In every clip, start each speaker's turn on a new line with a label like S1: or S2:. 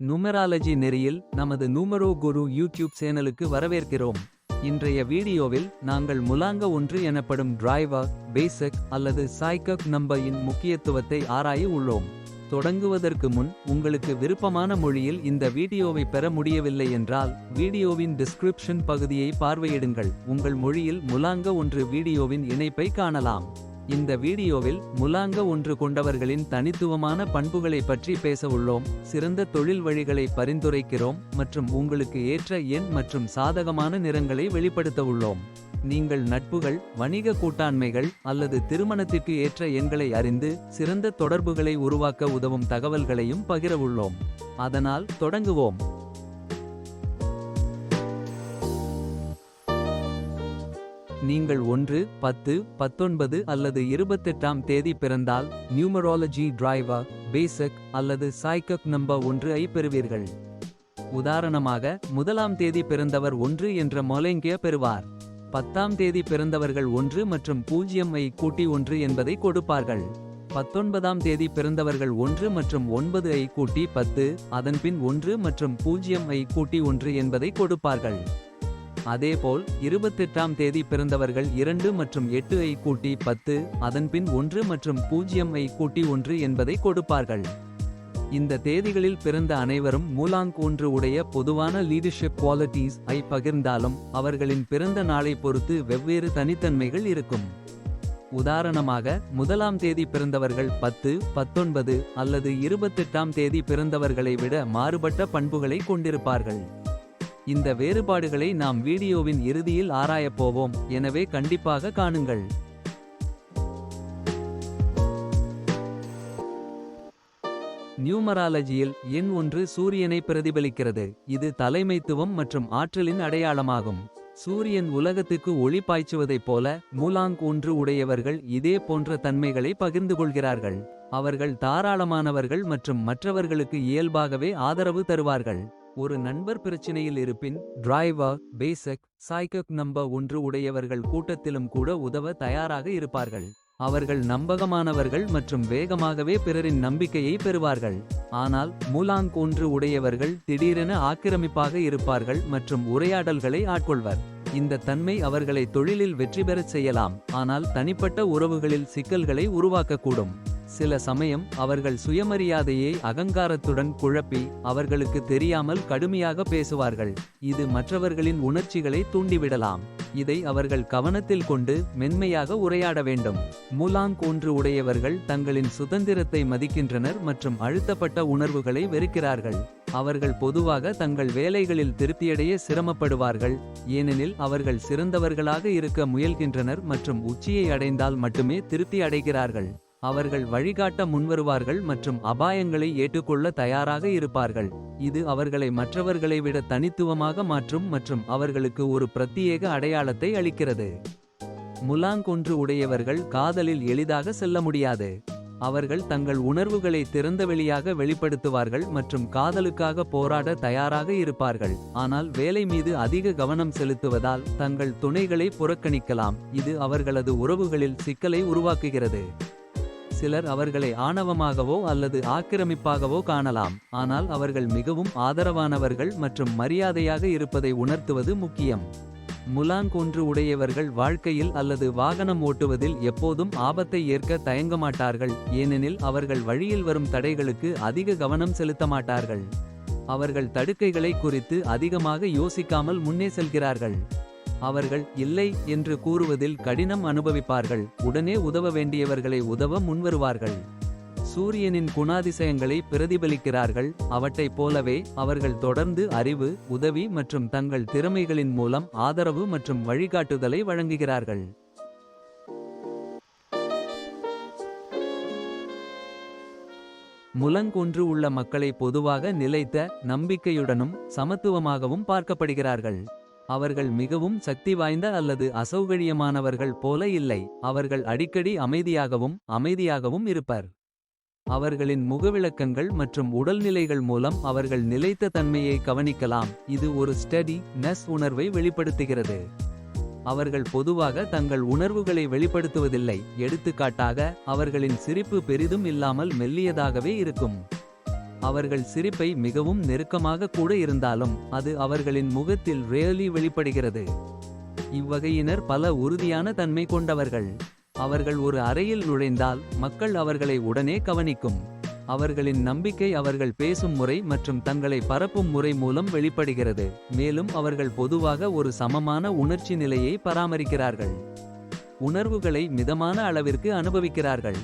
S1: நுமெராலஜி நெறியில் நமது நூமரோ குரு யூடியூப் சேனலுக்கு வரவேற்கிறோம். இன்றைய வீடியோவில் நாங்கள் முலாங்க ஒன்று எனப்படும் டிரைவா பேசக் அல்லது சாய்கக் நம்பரின் முக்கியத்துவத்தை ஆராய உள்ளோம். தொடங்குவதற்கு முன் உங்களுக்கு விருப்பமான மொழியில் இந்த வீடியோவை பெற முடியவில்லை என்றால் வீடியோவின் டிஸ்கிரிப்ஷன் பகுதியை பார்வையிடுங்கள். உங்கள் மொழியில் முலாங்க ஒன்று வீடியோவின் இணைப்பை காணலாம். இந்த வீடியோவில் முலாங்க ஒன்று கொண்டவர்களின் தனித்துவமான பண்புகளை பற்றி பேச உள்ளோம் சிறந்த தொழில் வழிகளை பரிந்துரைக்கிறோம் மற்றும் உங்களுக்கு ஏற்ற எண் மற்றும் சாதகமான நிறங்களை வெளிப்படுத்த உள்ளோம். நீங்கள் நட்புகள் வணிக கூட்டாண்மைகள் அல்லது திருமணத்திற்கு ஏற்ற எண்களை அறிந்து சிறந்த தொடர்புகளை உருவாக்க உதவும் தகவல்களையும் பகிர உள்ளோம். அதனால் தொடங்குவோம். நீங்கள் ஒன்று பத்து பத்தொன்பது அல்லது இருபத்தெட்டாம் தேதி பிறந்தால் நியூமராலஜி டிரைவர் பேசக் அல்லது சாய்கக் நம்பர் ஒன்று ஐ பெறுவீர்கள். உதாரணமாக முதலாம் தேதி பிறந்தவர் ஒன்று என்ற மொலங்கிய பெறுவார். பத்தாம் தேதி பிறந்தவர்கள் ஒன்று மற்றும் பூஜ்ஜியம் ஐ கூட்டி ஒன்று என்பதை கொடுப்பார்கள். பத்தொன்பதாம் தேதி பிறந்தவர்கள் ஒன்று மற்றும் ஒன்பது ஐ கூட்டி பத்து அதன்பின் ஒன்று மற்றும் பூஜ்ஜியம் ஐ கூட்டி ஒன்று என்பதை கொடுப்பார்கள். அதேபோல் இருபத்தெட்டாம் தேதி பிறந்தவர்கள் இரண்டு மற்றும் எட்டு ஐ கூட்டி பத்து அதன்பின் ஒன்று மற்றும் பூஜ்ஜியம் ஐ கூட்டி ஒன்று என்பதை கொடுப்பார்கள். இந்த தேதிகளில் பிறந்த அனைவரும் மூலாங்க் ஒன்று உடைய பொதுவான லீடர்ஷிப் குவாலிட்டிஸ் ஐ பகிர்ந்தாலும் அவர்களின் பிறந்த நாளை பொறுத்து வெவ்வேறு தனித்தன்மைகள் இருக்கும். உதாரணமாக முதலாம் தேதி பிறந்தவர்கள் பத்து பத்தொன்பது அல்லது இருபத்தெட்டாம் தேதி பிறந்தவர்களை விட மாறுபட்ட பண்புகளை கொண்டிருப்பார்கள். இந்த வேறுபாடுகளை நாம் வீடியோவின் இறுதியில் ஆராயப் போவோம். எனவே கண்டிப்பாக காணுங்கள். நியூமராலஜியில் எண் ஒன்று சூரியனை பிரதிபலிக்கிறது. இது தலைமைத்துவம் மற்றும் ஆற்றலின் அடையாளமாகும். சூரியன் உலகத்துக்கு ஒளி பாய்ச்சுவதைப் போல மூலாங் ஒன்று உடையவர்கள் இதே போன்ற தன்மைகளை பகிர்ந்து கொள்கிறார்கள். அவர்கள் தாராளமானவர்கள் மற்றும் மற்றவர்களுக்கு இயல்பாகவே ஆதரவு தருவார்கள். ஒரு நண்பர் பிரச்சினையில் இருப்பின் டிரைவர் பேசக் சாய்கக் நம்பர் ஒன்று உடையவர்கள் கூட்டத்திலும் கூட உதவ தயாராக இருப்பார்கள். அவர்கள் நம்பகமானவர்கள் மற்றும் வேகமாகவே பிறரின் நம்பிக்கையை பெறுவார்கள். ஆனால் மூலாங் ஒன்று உடையவர்கள் திடீரென ஆக்கிரமிப்பாக இருப்பார்கள் மற்றும் உரையாடல்களை ஆட்கொள்வர். இந்த தன்மை அவர்களை தொழிலில் வெற்றி பெறச் செய்யலாம் ஆனால் தனிப்பட்ட உறவுகளில் சிக்கல்களை உருவாக்கக்கூடும். சில சமயம் அவர்கள் சுயமரியாதையை அகங்காரத்துடன் குழப்பி அவர்களுக்கு தெரியாமல் கடுமையாக பேசுவார்கள். இது மற்றவர்களின் உணர்ச்சிகளை தூண்டிவிடலாம். இதை அவர்கள் கவனத்தில் கொண்டு மென்மையாக உரையாட வேண்டும். மூலாங் ஒன்று உடையவர்கள் தங்களின் சுதந்திரத்தை மதிக்கின்றனர் மற்றும் அழுத்தப்பட்ட உணர்வுகளை வெறுக்கிறார்கள். அவர்கள் பொதுவாக தங்கள் வேலைகளில் திருப்தியடைய சிரமப்படுவார்கள். ஏனெனில் அவர்கள் சிறந்தவர்களாக இருக்க முயல்கின்றனர் மற்றும் உச்சியை அடைந்தால் மட்டுமே திருப்தி அடைகிறார்கள். அவர்கள் வழிகாட்ட முன்வருவார்கள் மற்றும் அபாயங்களை ஏற்றுக்கொள்ள தயாராக இருப்பார்கள். இது அவர்களை மற்றவர்களை விட தனித்துவமாக மாற்றும் மற்றும் அவர்களுக்கு ஒரு பிரத்யேக அடையாளத்தை அளிக்கிறது. முலாங்கொன்று உடையவர்கள் காதலில் எளிதாக செல்ல முடியாது. அவர்கள் தங்கள் உணர்வுகளை திறந்தவெளியாக வெளிப்படுத்துவார்கள் மற்றும் காதலுக்காக போராட தயாராக இருப்பார்கள். ஆனால் வேலை மீது அதிக கவனம் செலுத்துவதால் தங்கள் துணைகளை புறக்கணிக்கலாம். இது அவர்களது உறவுகளில் சிக்கலை உருவாக்குகிறது. சிலர் அவர்களை ஆணவமாகவோ அல்லது ஆக்கிரமிப்பாகவோ காணலாம். ஆனால் அவர்கள் மிகவும் ஆதரவானவர்கள் மற்றும் மரியாதையாக இருப்பதை உணர்த்துவது முக்கியம். முலாங்கொன்று உடையவர்கள் வாழ்க்கையில் அல்லது வாகனம் ஓட்டுவதில் எப்போதும் ஆபத்தை ஏற்க தயங்க மாட்டார்கள் ஏனெனில் அவர்கள் வழியில் வரும் தடைகளுக்கு அதிக கவனம் செலுத்த மாட்டார்கள். அவர்கள் தடுக்கைகளை குறித்து அதிகமாக யோசிக்காமல் முன்னே செல்கிறார்கள். அவர்கள் இல்லை என்று கூறுவதில் கடினம் அனுபவிப்பார்கள். உடனே உதவ வேண்டியவர்களை உதவ முன்வருவார்கள். சூரியனின் குணாதிசயங்களை பிரதிபலிக்கிறார்கள். அவற்றைப் போலவே அவர்கள் தொடர்ந்து அறிவு உதவி மற்றும் தங்கள் திறமைகளின் மூலம் ஆதரவு மற்றும் வழிகாட்டுதலை வழங்குகிறார்கள். முலங்கொன்று உள்ள மக்களை பொதுவாக நிலைத்த நம்பிக்கையுடனும் சமத்துவமாகவும் பார்க்கப்படுகிறார்கள். அவர்கள் மிகவும் சக்தி வாய்ந்த அல்லது அசௌகரியமானவர்கள் போல இல்லை. அவர்கள் அடிக்கடி அமைதியாகவும் அமைதியாகவும் இருப்பர். அவர்களின் முகவிளக்கங்கள் மற்றும் உடல்நிலைகள் மூலம் அவர்கள் நிலைத்த தன்மையை கவனிக்கலாம். இது ஒரு ஸ்டடி நெஸ் உணர்வை வெளிப்படுத்துகிறது. அவர்கள் பொதுவாக தங்கள் உணர்வுகளை வெளிப்படுத்துவதில்லை. எடுத்துக்காட்டாக அவர்களின் சிரிப்பு பெரிதும் இல்லாமல் மெல்லியதாகவே இருக்கும். அவர்கள் சிரிப்பை மிகவும் நெருக்கமாக கூட இருந்தாலும் அது அவர்களின் முகத்தில் ரேலி வெளிப்படுகிறது. இவ்வகையினர் பல உறுதியான தன்மை கொண்டவர்கள். அவர்கள் ஒரு அறையில் நுழைந்தால் மக்கள் அவர்களை உடனே கவனிக்கும். அவர்களின் நம்பிக்கை அவர்கள் பேசும் முறை மற்றும் தங்களை பரப்பும் முறை மூலம் வெளிப்படுகிறது. மேலும் அவர்கள் பொதுவாக ஒரு சமமான உணர்ச்சி நிலையை பராமரிக்கிறார்கள். உணர்வுகளை மிதமான அளவிற்கு அனுபவிக்கிறார்கள்.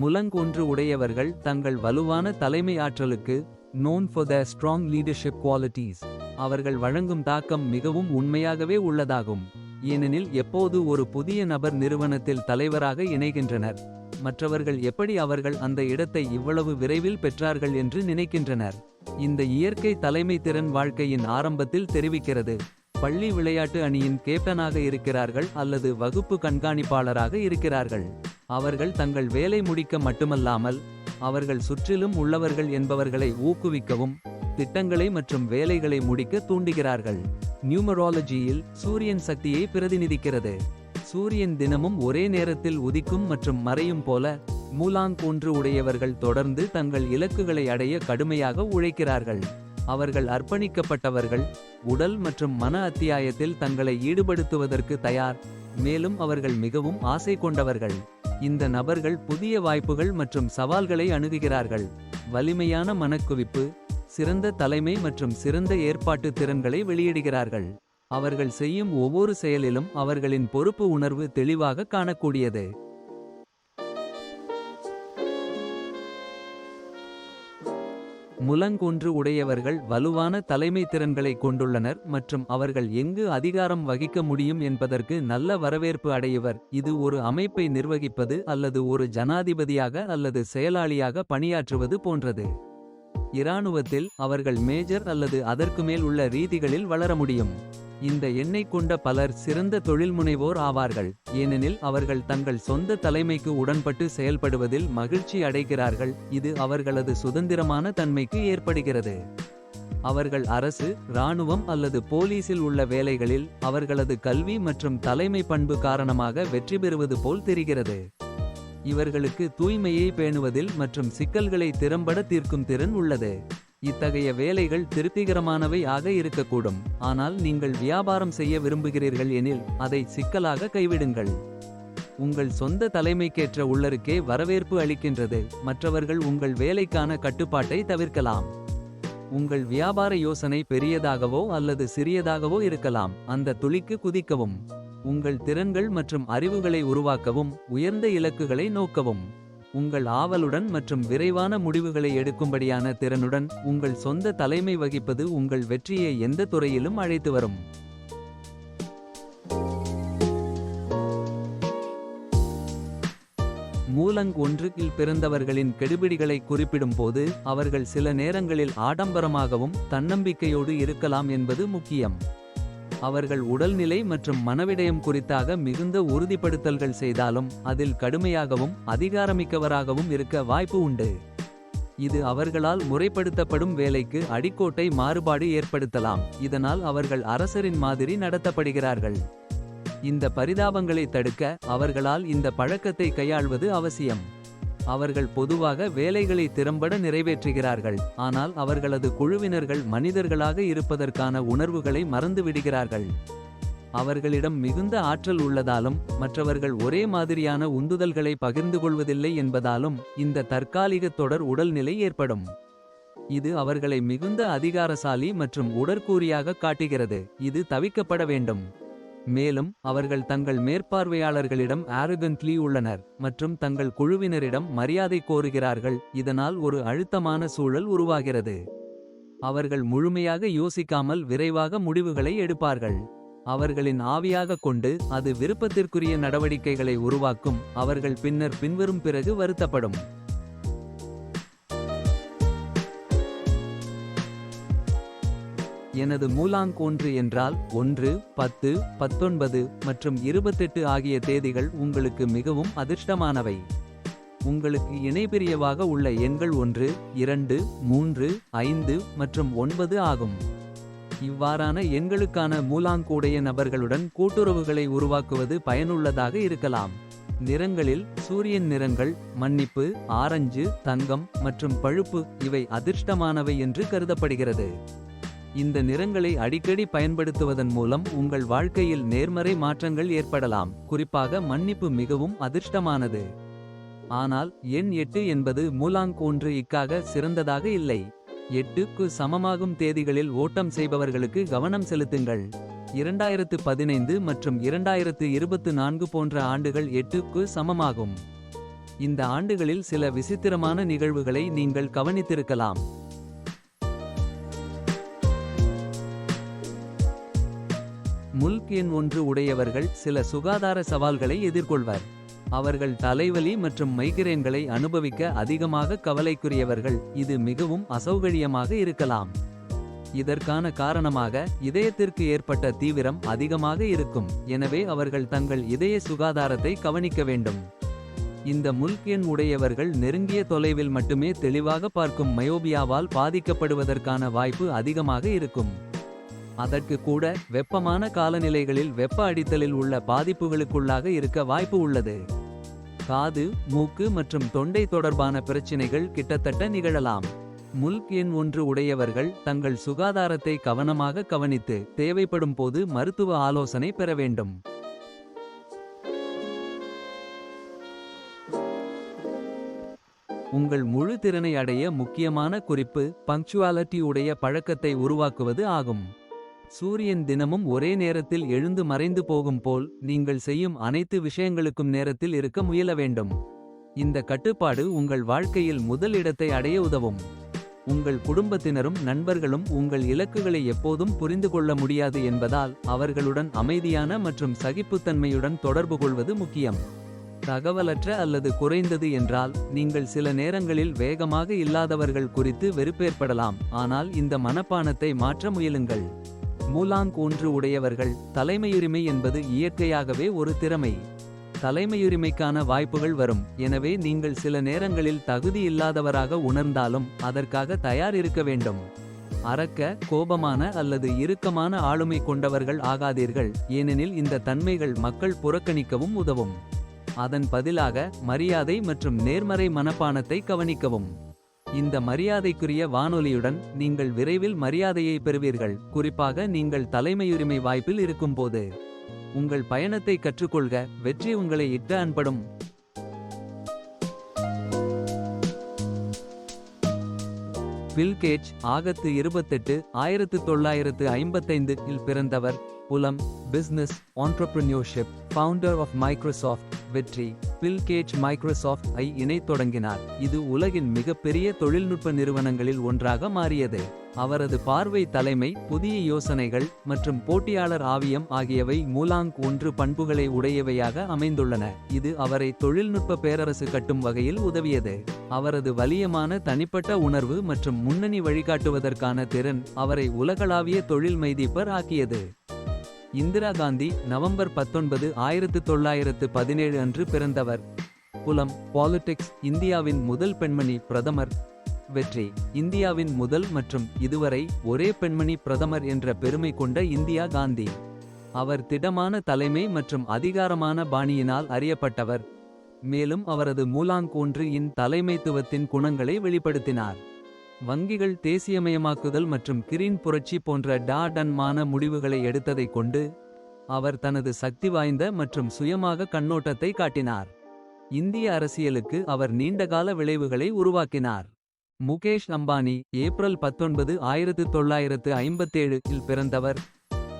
S1: முலங்கொன்று உடையவர்கள் தங்கள் வலுவான தலைமை ஆற்றலுக்கு known for the strong leadership qualities அவர்கள் வழங்கும் தாக்கம் மிகவும் உண்மையாகவே உள்ளதாகும். ஏனெனில் எப்போது ஒரு புதிய நபர் நிறுவனத்தில் தலைவராக இணைகின்றனர். மற்றவர்கள் எப்படி அவர்கள் அந்த இடத்தை இவ்வளவு விரைவில் பெற்றார்கள் என்று நினைக்கின்றனர். இந்த இயற்கை தலைமை திறன் வாழ்க்கையின் ஆரம்பத்தில் தெரிவிக்கிறது. பள்ளி விளையாட்டு அணியின் கேப்டனாக இருக்கிறார்கள் அல்லது வகுப்பு கண்காணிப்பாளராக இருக்கிறார்கள். அவர்கள் தங்கள் வேலை முடிக்க மட்டுமல்லாமல் அவர்கள் சுற்றிலும் உள்ளவர்கள் என்பவர்களை ஊக்குவிக்கவும் திட்டங்களை மற்றும் வேலைகளை முடிக்க தூண்டுகிறார்கள். நியூமராலஜியில் சூரியன் சக்தியை பிரதிநிதிக்கிறது. சூரியன் தினமும் ஒரே நேரத்தில் உதிக்கும் மற்றும் மறையும் போல மூலாங் ஒன்று உடையவர்கள் தொடர்ந்து தங்கள் இலக்குகளை அடைய கடுமையாக உழைக்கிறார்கள். அவர்கள் அர்ப்பணிக்கப்பட்டவர்கள் உடல் மற்றும் மன அத்தியாயத்தில் தங்களை ஈடுபடுத்துவதற்கு தயார். மேலும் அவர்கள் மிகவும் ஆசை கொண்டவர்கள். இந்த நபர்கள் புதிய வாய்ப்புகள் மற்றும் சவால்களை அணுகுகிறார்கள். வலிமையான மனக்குவிப்பு சிறந்த தலைமை மற்றும் சிறந்த ஏற்பாட்டு திறன்களை வெளியிடுகிறார்கள். அவர்கள் செய்யும் ஒவ்வொரு செயலிலும் அவர்களின் பொறுப்பு உணர்வு தெளிவாக காணக்கூடியது. முலங்கொன்று உடையவர்கள் வலுவான தலைமை திறன்களை கொண்டுள்ளனர் மற்றும் அவர்கள் எங்கு அதிகாரம் வகிக்க முடியும் என்பதற்கு நல்ல வரவேற்பு அடையவர். இது ஒரு அமைப்பை நிர்வகிப்பது அல்லது ஒரு ஜனாதிபதியாக அல்லது செயலாளியாக பணியாற்றுவது போன்றது. இராணுவத்தில் அவர்கள் மேஜர் அல்லது அதற்கு மேல் உள்ள ரீதிகளில் வளர முடியும். இந்த எண்ணெய் கொண்ட பலர் சிறந்த தொழில்முனைவோர் ஆவார்கள். ஏனெனில் அவர்கள் தங்கள் சொந்த தலைமைக்கு உடன்பட்டு செயல்படுவதில் மகிழ்ச்சி அடைகிறார்கள். இது அவர்களது சுதந்திரமான தன்மைக்கு ஏற்படுகிறது. அவர்கள் அரசு இராணுவம் அல்லது போலீசில் உள்ள வேலைகளில் அவர்களது கல்வி மற்றும் தலைமை பண்பு காரணமாக வெற்றி பெறுவது போல் தெரிகிறது. இவர்களுக்கு தூய்மையை பேணுவதில் மற்றும் சிக்கல்களை திறம்பட தீர்க்கும் திறன் உள்ளது. இத்தகைய வேலைகள் திருப்திகரமானவை ஆக இருக்கக்கூடும். ஆனால் நீங்கள் வியாபாரம் செய்ய விரும்புகிறீர்கள் எனில் அதை சிக்கலாக கைவிடுங்கள். உங்கள் சொந்த தலைமைக்கேற்ற உள்ளருக்கே வரவேற்பு அளிக்கின்றது. மற்றவர்கள் உங்கள் வேலைக்கான கட்டுப்பாட்டை தவிர்க்கலாம். உங்கள் வியாபார யோசனை பெரியதாகவோ அல்லது சிறியதாகவோ இருக்கலாம். அந்த துளிக்கு குதிக்கவும். உங்கள் திறன்கள் மற்றும் அறிவுகளை உருவாக்கவும். உயர்ந்த இலக்குகளை நோக்கவும். உங்கள் ஆவலுடன் மற்றும் விரைவான முடிவுகளை எடுக்கும்படியான திறனுடன் உங்கள் சொந்த தலைமை வகிப்பது உங்கள் வெற்றியை எந்த துறையிலும் அழைத்து வரும். மூலங் ஒன்றுக்கில் பிறந்தவர்களின் கெடுபிடிகளை குறிப்பிடும்போது அவர்கள் சில நேரங்களில் ஆடம்பரமாகவும் தன்னம்பிக்கையோடு இருக்கலாம் என்பது முக்கியம். அவர்கள் உடல்நிலை மற்றும் மனவிடயம் குறித்தாக மிகுந்த உறுதிப்படுத்தல்கள் செய்தாலும் அதில் கடுமையாகவும் அதிகாரமிக்கவராகவும் இருக்க வாய்ப்பு உண்டு. இது அவர்களால் முறைப்படுத்தப்படும் வேலைக்கு அடிக்கோட்டை மாறுபாடு ஏற்படுத்தலாம். இதனால் அவர்கள் அரசரின் மாதிரி நடத்தப்படுகிறார்கள். இந்த பரிதாபங்களை தடுக்க அவர்களால் இந்த பழக்கத்தை கையாள்வது அவசியம். அவர்கள் பொதுவாக வேலைகளை திறம்பட நிறைவேற்றுகிறார்கள். ஆனால் அவர்களது குழுவினர்கள் மனிதர்களாக இருப்பதற்கான உணர்வுகளை மறந்துவிடுகிறார்கள். அவர்களிடம் மிகுந்த ஆற்றல் உள்ளதாலும் மற்றவர்கள் ஒரே மாதிரியான உந்துதல்களை பகிர்ந்து கொள்வதில்லை என்பதாலும் இந்த தற்காலிக தொடர் உடல்நிலை ஏற்படும். இது அவர்களை மிகுந்த அதிகாரசாலி மற்றும் உடற்கூறியாக காட்டுகிறது. இது தவிக்கப்பட வேண்டும். மேலும் அவர்கள் தங்கள் மேற்பார்வையாளர்களிடம் ஆரோகன்ட்லி உள்ளனர் மற்றும் தங்கள் குழுவினரிடம் மரியாதை கோருகிறார்கள். இதனால் ஒரு அழுத்தமான சூழல் உருவாகிறது. அவர்கள் முழுமையாக யோசிக்காமல் விரைவாக முடிவுகளை எடுப்பார்கள். அவர்களின் ஆவியாக கொண்டு அது விருப்பத்திற்குரிய நடவடிக்கைகளை உருவாக்கும். அவர்கள் பின்னர் பின்வரும் பிறகு வருத்தப்படும். எனது மூலாங் ஒன்று என்றால் ஒன்று பத்து பத்தொன்பது மற்றும் இருபத்தெட்டு ஆகிய தேதிகள் உங்களுக்கு மிகவும் அதிர்ஷ்டமானவை. உங்களுக்கு இணைபிரியவாக உள்ள எண்கள் ஒன்று இரண்டு மூன்று ஐந்து மற்றும் ஒன்பது ஆகும். இவ்வாறான எண்களுக்கான மூலாங்கூடைய நபர்களுடன் கூட்டுறவுகளை உருவாக்குவது பயனுள்ளதாக இருக்கலாம். நிறங்களில் சூரியன் நிறங்கள் மன்னிப்பு ஆரஞ்சு தங்கம் மற்றும் பழுப்பு இவை அதிர்ஷ்டமானவை என்று கருதப்படுகிறது. இந்த நிறங்களை அடிக்கடி பயன்படுத்துவதன் மூலம் உங்கள் வாழ்க்கையில் நேர்மறை மாற்றங்கள் ஏற்படலாம். குறிப்பாக மன்னிப்பு மிகவும் அதிர்ஷ்டமானது. ஆனால் எண் எட்டு என்பது மூலாங் ஒன்று இக்காக சிறந்ததாக இல்லை. எட்டுக்கு சமமாகும் தேதிகளில் ஓட்டம் செய்பவர்களுக்கு கவனம் செலுத்துங்கள். இரண்டாயிரத்து பதினைந்து மற்றும் இரண்டாயிரத்து இருபத்து நான்கு போன்ற ஆண்டுகள் எட்டுக்கு சமமாகும். இந்த ஆண்டுகளில் சில விசித்திரமான நிகழ்வுகளை நீங்கள் கவனித்திருக்கலாம். முல்க் எண் ஒன்று உடையவர்கள் சில சுகாதார சவால்களை எதிர்கொள்வர். அவர்கள் தலைவலி மற்றும் மைக்ரேன்களை அனுபவிக்க அதிகமாக கவலைக்குரியவர்கள். இது மிகவும் அசௌகரியமாக இருக்கலாம். இதற்கான காரணமாக இதயத்திற்கு ஏற்பட்ட தீவிரம் அதிகமாக இருக்கும். எனவே அவர்கள் தங்கள் இதய சுகாதாரத்தை கவனிக்க வேண்டும். இந்த முல்க் எண் உடையவர்கள் நெருங்கிய தொலைவில் மட்டுமே தெளிவாக பார்க்கும். மயோபியாவால் பாதிக்கப்படுவதற்கான வாய்ப்பு அதிகமாக இருக்கும். அதற்கு கூட வெப்பமான காலநிலைகளில் வெப்ப அடித்தலில் உள்ள பாதிப்புகளுக்குள்ளாக இருக்க வாய்ப்பு உள்ளது. காது மூக்கு மற்றும் தொண்டை தொடர்பான பிரச்சினைகள் கிட்டத்தட்ட நிகழலாம். முல்க் எண் ஒன்று உடையவர்கள் தங்கள் சுகாதாரத்தை கவனமாக கவனித்து தேவைப்படும் போது மருத்துவ ஆலோசனை பெற வேண்டும். உங்கள் முழு திறனை அடைய முக்கியமான குறிப்பு பங்க்சுவாலிட்டி உடைய பழக்கத்தை உருவாக்குவது ஆகும். சூரியன் தினமும் ஒரே நேரத்தில் எழுந்து மறைந்து போகும் போல் நீங்கள் செய்யும் அனைத்து விஷயங்களுக்கும் நேரத்தில் இருக்க முயல வேண்டும். இந்த கட்டுப்பாடு உங்கள் வாழ்க்கையில் முதல் இடத்தை அடைய உதவும். உங்கள் குடும்பத்தினரும் நண்பர்களும் உங்கள் இலக்குகளை எப்போதும் புரிந்து கொள்ள முடியாது என்பதால் அவர்களுடன் அமைதியான மற்றும் சகிப்புத்தன்மையுடன் தொடர்பு கொள்வது முக்கியம். தகவலற்ற அல்லது குறைந்தது என்றால் நீங்கள் சில நேரங்களில் வேகமாக இல்லாதவர்கள் குறித்து வெறுப்பேற்படலாம். ஆனால் இந்த மனப்பானத்தை மாற்ற முயலுங்கள். மூலாங் ஒன்று உடையவர்கள் தலைமையுரிமை என்பது இயற்கையாகவே ஒரு திறமை. தலைமையுரிமைக்கான வாய்ப்புகள் வரும். எனவே நீங்கள் சில நேரங்களில் தகுதி இல்லாதவராக உணர்ந்தாலும் அதற்காக தயார் இருக்க வேண்டும். அரக்க கோபமான அல்லது இறுக்கமான ஆளுமை கொண்டவர்கள் ஆகாதீர்கள். ஏனெனில் இந்த தன்மைகள் மக்கள் புறக்கணிக்கவும் உதவும். அதன் பதிலாக மரியாதை மற்றும் நேர்மறை மனப்பானத்தை கவனிக்கவும். இந்த மரியாதைக்குரிய வானொலியுடன் நீங்கள் விரைவில் மரியாதையை பெறுவீர்கள். குறிப்பாக நீங்கள் தலைமையுரிமை வாய்ப்பில் இருக்கும்போது. உங்கள் பயணத்தை கற்றுக்கொள்க. வெற்றி உங்களை இட்டு அன்படும். பில் கேட்ச் ஆகத்து இருபத்தெட்டு ஆயிரத்து தொள்ளாயிரத்து ஐம்பத்தைந்து இல் பிறந்தவர். புலம் business entrepreneurship founder of Microsoft வெற்றி. பில் கேட்ச் மைக்ரோசாஃப்ட் ஐ இணை தொடங்கினார். இது உலகின் மிகப்பெரிய தொழில்நுட்ப நிறுவனங்களில் ஒன்றாக மாறியது. அவரது பார்வை தலைமை புதிய யோசனைகள் மற்றும் போட்டியாளர் ஆவியம் ஆகியவை மூலாங் ஒன்று பண்புகளை உடையவையாக அமைந்துள்ளன. இது அவரை தொழில்நுட்ப பேரரசு கட்டும் வகையில் உதவியது. அவரது வலியமான தனிப்பட்ட உணர்வு மற்றும் முன்னணி வழிகாட்டுவதற்கான திறன் அவரை உலகளாவிய தொழில் மைதீப்பர் ஆக்கியது. இந்திரா காந்தி நவம்பர் பத்தொன்பது ஆயிரத்து தொள்ளாயிரத்து பதினேழு அன்று பிறந்தவர். புலம் பாலிடிக்ஸ் இந்தியாவின் முதல் பெண்மணி பிரதமர். வெற்றி இந்தியாவின் முதல் மற்றும் இதுவரை ஒரே பெண்மணி பிரதமர் என்ற பெருமை கொண்ட இந்தியா காந்தி. அவர் திடமான தலைமை மற்றும் அதிகாரமான பாணியினால் அறியப்பட்டவர். மேலும் அவரது மூலாங் ஒன்று இன் தலைமைத்துவத்தின் குணங்களை வெளிப்படுத்தினார். வங்கிகள் தேசியமயமாக்குதல் மற்றும் கிரீன் புரட்சி போன்ற டா டன்மான முடிவுகளை எடுத்ததைக் கொண்டு அவர் தனது சக்தி வாய்ந்த மற்றும் சுயமாக கண்ணோட்டத்தை காட்டினார். இந்திய அரசியலுக்கு அவர் நீண்டகால விளைவுகளை உருவாக்கினார். முகேஷ் அம்பானி ஏப்ரல் பத்தொன்பது ஆயிரத்து தொள்ளாயிரத்து ஐம்பத்தேழு இல் பிறந்தவர்.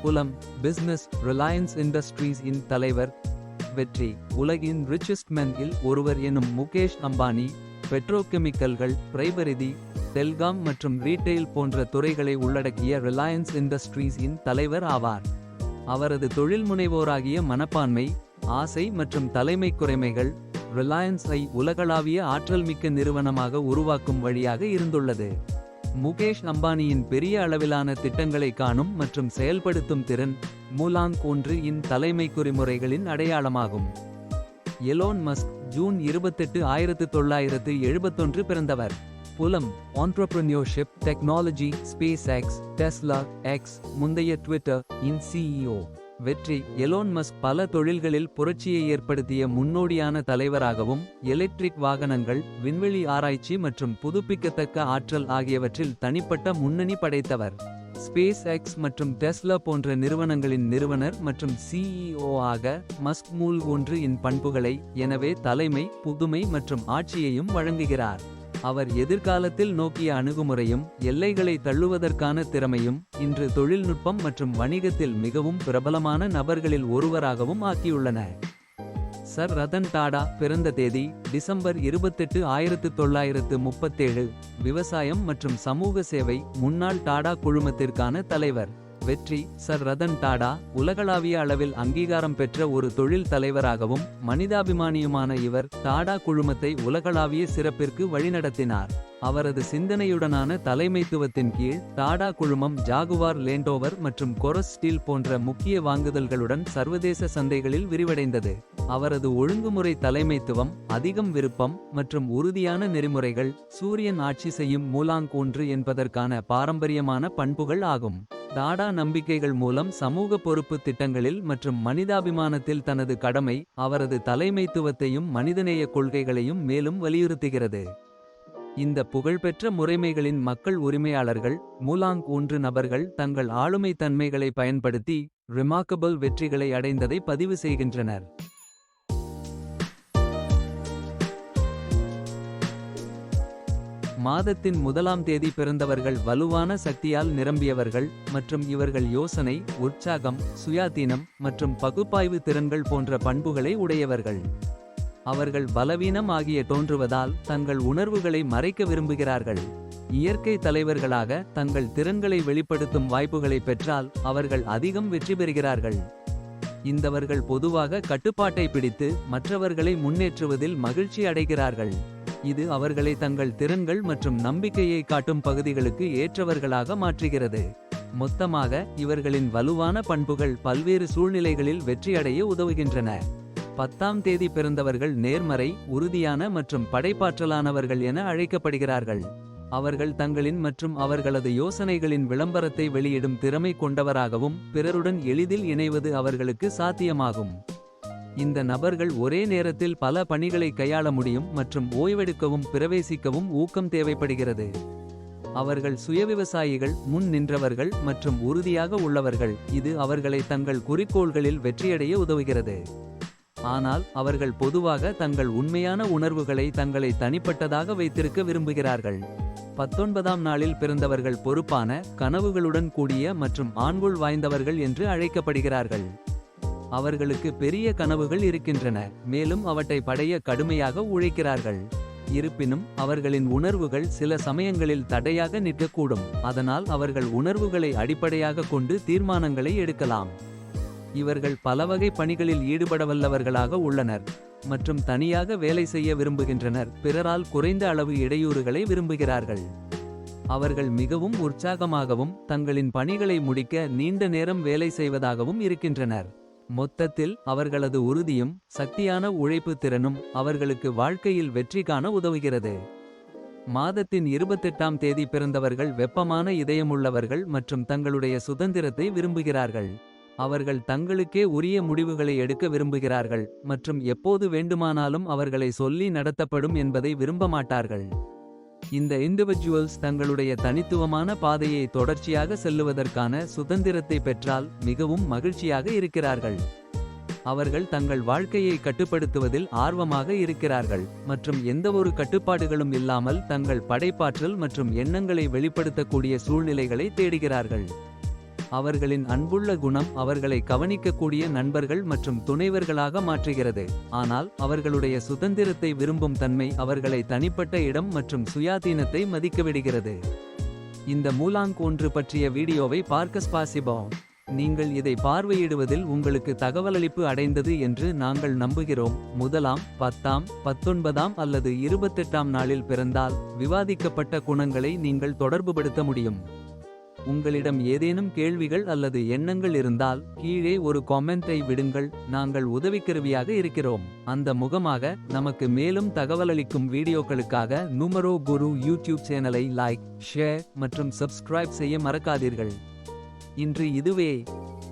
S1: புலம் பிசினஸ் ரிலையன்ஸ் இண்டஸ்ட்ரீஸ் இன் தலைவர். வெற்றி உலகின் ரிச்சஸ்ட் மென் இல் ஒருவர் எனும் முகேஷ் அம்பானி பெட்ரோகெமிக்கல்கள் பிரைபரிதி டெல்காம் மற்றும் ரீட்டெயில் போன்ற துறைகளை உள்ளடக்கிய ரிலையன்ஸ் இண்டஸ்ட்ரீஸின் தலைவர் ஆவார். அவரது தொழில் முனைவோராகிய மனப்பான்மை ஆசை மற்றும் தலைமை குறைமைகள் ரிலையன்ஸ் ஐ உலகளாவிய ஆற்றல் மிக்க நிறுவனமாக உருவாக்கும் வழியாக இருந்துள்ளது. முகேஷ் அம்பானியின் பெரிய அளவிலான திட்டங்களை காணும் மற்றும் செயல்படுத்தும் திறன் மூலாங் ஒன்று இன் தலைமை குறிமுறைகளின் அடையாளமாகும். எலோன் மஸ்க் ஜூன் இருபத்தெட்டு ஆயிரத்து தொள்ளாயிரத்து எழுபத்தொன்று பிறந்தவர். புலம் entrepreneurship technology space X Tesla X முந்தைய ட்விட்டர் இன் சிஇஓ வெற்றி. எலோன் மஸ்க் பல தொழில்களில் புரட்சியை ஏற்படுத்திய முன்னோடியான தலைவராகவும் எலக்ட்ரிக் வாகனங்கள் விண்வெளி ஆராய்ச்சி மற்றும் புதுப்பிக்கத்தக்க ஆற்றல் ஆகியவற்றில் தனிப்பட்ட முன்னணி படைத்தவர். ஸ்பேஸ் எக்ஸ் மற்றும் டெஸ்லா போன்ற நிறுவனங்களின் நிறுவனர் மற்றும் சிஇஓ ஆக மஸ்க் மூல் ஒன்று இன் பண்புகளை எனவே தலைமை புதுமை மற்றும் ஆட்சியையும் வழங்குகிறார். அவர் எதிர்காலத்தில் நோக்கிய அணுகுமுறையும் எல்லைகளை தள்ளுவதற்கான திறமையும் இன்று தொழில்நுட்பம் மற்றும் வணிகத்தில் மிகவும் பிரபலமான நபர்களில் ஒருவராகவும் ஆக்கியுள்ளன சர். ரதன் டாடா பிறந்த தேதி டிசம்பர் இருபத்தெட்டு ஆயிரத்து தொள்ளாயிரத்து முப்பத்தேழு. விவசாயம் மற்றும் சமூக சேவை முன்னாள் டாடா குழுமத்திற்கான தலைவர். வெற்றி சர் ரதன் டாடா உலகளாவிய அளவில் அங்கீகாரம் பெற்ற ஒரு தொழில் தலைவராகவும் மனிதாபிமானியுமான இவர் டாடா குழுமத்தை உலகளாவிய சிறப்பிற்கு வழிநடத்தினார். அவரது சிந்தனையுடனான தலைமைத்துவத்தின் கீழ் டாடா குழுமம் ஜாகுவார் லேண்டோவர் மற்றும் கொரஸ் ஸ்டீல் போன்ற முக்கிய வாங்குதல்களுடன் சர்வதேச சந்தைகளில் விரிவடைந்தது. அவரது ஒழுங்குமுறை தலைமைத்துவம் அதிகம் விருப்பம் மற்றும் உறுதியான நெறிமுறைகள் சூரியன் ஆட்சி செய்யும் மூலாங்கூன்று என்பதற்கான பாரம்பரியமான பண்புகள் ஆகும். டாடா நம்பிக்கைகள் மூலம் சமூக பொறுப்பு திட்டங்களில் மற்றும் மனிதாபிமானத்தில் தனது கடமை அவரது தலைமைத்துவத்தையும் மனிதநேய கொள்கைகளையும் மேலும் வலியுறுத்துகிறது. இந்த புகழ்பெற்ற முறைமைகளின் மக்கள் உரிமையாளர்கள் மூலாங் ஒன்று நபர்கள் தங்கள் ஆளுமை தன்மைகளை பயன்படுத்தி ரிமார்க்கபிள் வெற்றிகளை அடைந்ததை பதிவு செய்கின்றனர். மாதத்தின் முதலாம் தேதி பிறந்தவர்கள் வலுவான சக்தியால் நிரம்பியவர்கள் மற்றும் இவர்கள் யோசனை உற்சாகம் சுயாதீனம் மற்றும் பகுப்பாய்வு திறன்கள் போன்ற பண்புகளை உடையவர்கள். அவர்கள் பலவீனம் ஆகிய தோன்றுவதால் தங்கள் உணர்வுகளை மறைக்க விரும்புகிறார்கள். இயற்கை தலைவர்களாக தங்கள் திறன்களை வெளிப்படுத்தும் வாய்ப்புகளை பெற்றால் அவர்கள் அதிகம் வெற்றி பெறுகிறார்கள். இந்தவர்கள் பொதுவாக கட்டுப்பாட்டை பிடித்து மற்றவர்களை முன்னேற்றுவதில் மகிழ்ச்சி அடைகிறார்கள். இது அவர்களை தங்கள் திறன்கள் மற்றும் நம்பிக்கையை காட்டும் பகுதிகளுக்கு ஏற்றவர்களாக மாற்றுகிறது. மொத்தமாக இவர்களின் வலுவான பண்புகள் பல்வேறு சூழ்நிலைகளில் வெற்றியடைய உதவுகின்றன. பத்தாம் தேதி பிறந்தவர்கள் நேர்மறை உறுதியான மற்றும் படைப்பாற்றலானவர்கள் என அழைக்கப்படுகிறார்கள். அவர்கள் தங்களின் மற்றும் அவர்களது யோசனைகளின் விளம்பரத்தை வெளியிடும் திறமை கொண்டவராகவும் பிறருடன் எளிதில் இணைவது அவர்களுக்கு சாத்தியமாகும். இந்த நபர்கள் ஒரே நேரத்தில் பல பணிகளை கையாள முடியும் மற்றும் ஓய்வெடுக்கவும் பிரவேசிக்கவும் ஊக்கம் தேவைப்படுகிறது. அவர்கள் சுயவிவசாயிகள் முன் நின்றவர்கள் மற்றும் உறுதியாக உள்ளவர்கள். இது அவர்களை தங்கள் குறிக்கோள்களில் வெற்றியடைய உதவுகிறது. ஆனால் அவர்கள் பொதுவாக தங்கள் உண்மையான உணர்வுகளை தங்களை தனிப்பட்டதாக வைத்திருக்க விரும்புகிறார்கள். பத்தொன்பதாம் நாளில் பிறந்தவர்கள் பொறுப்பான கனவுகளுடன் கூடிய மற்றும் ஆண்குள் வாய்ந்தவர்கள் என்று அழைக்கப்படுகிறார்கள். அவர்களுக்கு பெரிய கனவுகள் இருக்கின்றன மேலும் அவற்றை படைய கடுமையாக உழைக்கிறார்கள். இருப்பினும் அவர்களின் உணர்வுகள் சில சமயங்களில் தடையாக நிற்கக்கூடும் அதனால் அவர்கள் உணர்வுகளை அடிப்படையாக கொண்டு தீர்மானங்களை எடுக்கலாம். இவர்கள் பலவகை பணிகளில் ஈடுபடவல்லவர்களாக உள்ளனர் மற்றும் தனியாக வேலை செய்ய விரும்புகின்றனர் பிறரால் குறைந்த அளவு இடையூறுகளை விரும்புகிறார்கள். அவர்கள் மிகவும் உற்சாகமாகவும் தங்களின் பணிகளை முடிக்க நீண்ட நேரம் வேலை செய்வதாகவும் இருக்கின்றனர். மொத்தத்தில் அவர்களது உறுதியும் சக்தியான உழைப்பு திறனும் அவர்களுக்கு வாழ்க்கையில் வெற்றி காண உதவுகிறது. மாதத்தின் இருபத்தெட்டாம் தேதி பிறந்தவர்கள் வெப்பமான இதயமுள்ளவர்கள் மற்றும் தங்களுடைய சுதந்திரத்தை விரும்புகிறார்கள். அவர்கள் தங்களுக்கே உரிய முடிவுகளை எடுக்க விரும்புகிறார்கள் மற்றும் எப்போது வேண்டுமானாலும் அவர்களை சொல்லி நடத்தப்படும் என்பதை விரும்ப மாட்டார்கள் இந்த இண்டிவிஜுவல்ஸ் தங்களுடைய தனித்துவமான பாதையை தொடர்ச்சியாக செல்லுவதற்கான சுதந்திரத்தை பெற்றால் மிகவும் மகிழ்ச்சியாக இருக்கிறார்கள். அவர்கள் தங்கள் வாழ்க்கையை கட்டுப்படுத்துவதில் ஆர்வமாக இருக்கிறார்கள் மற்றும் எந்தவொரு கட்டுப்பாடுகளும் இல்லாமல் தங்கள் படைப்பாற்றல் மற்றும் எண்ணங்களை வெளிப்படுத்தக்கூடிய சூழ்நிலைகளை தேடுகிறார்கள். அவர்களின் அன்புள்ள குணம் அவர்களை கவனிக்கக்கூடிய நண்பர்கள் மற்றும் துணைவர்களாக மாற்றுகிறது. ஆனால் அவர்களுடைய சுதந்திரத்தை விரும்பும் தன்மை அவர்களை தனிப்பட்ட இடம் மற்றும் சுயாதீனத்தை மதிக்கவிடுகிறது. இந்த மூலாங்க் ஒன்று பற்றிய வீடியோவை பார்க்க ஸ்பாசிபோம் நீங்கள் இதை பார்வையிடுவதில் உங்களுக்கு தகவலளிப்பு அடைந்தது என்று நாங்கள் நம்புகிறோம். முதலாம் பத்தாம் பத்தொன்பதாம் அல்லது இருபத்தெட்டாம் நாளில் பிறந்தால் விவாதிக்கப்பட்ட குணங்களை நீங்கள் தொடர்புபடுத்த முடியும். உங்களிடம் ஏதேனும் கேள்விகள் அல்லது எண்ணங்கள் இருந்தால் கீழே ஒரு காமெண்டை விடுங்கள். நாங்கள் உதவிக்கருவியாக இருக்கிறோம். அந்த முகமாக நமக்கு மேலும் தகவலளிக்கும் வீடியோக்களுக்காக நுமரோ குரு யூடியூப் சேனலை லைக் ஷேர் மற்றும் சப்ஸ்கிரைப் செய்ய மறக்காதீர்கள். இன்று இதுவே.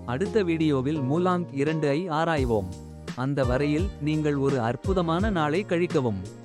S1: அடுத்த வீடியோவில் மூலாங் இரண்டு ஐ ஆராய்வோம். அந்த வரையில் நீங்கள் ஒரு அற்புதமான நாளை கழிக்கவும்.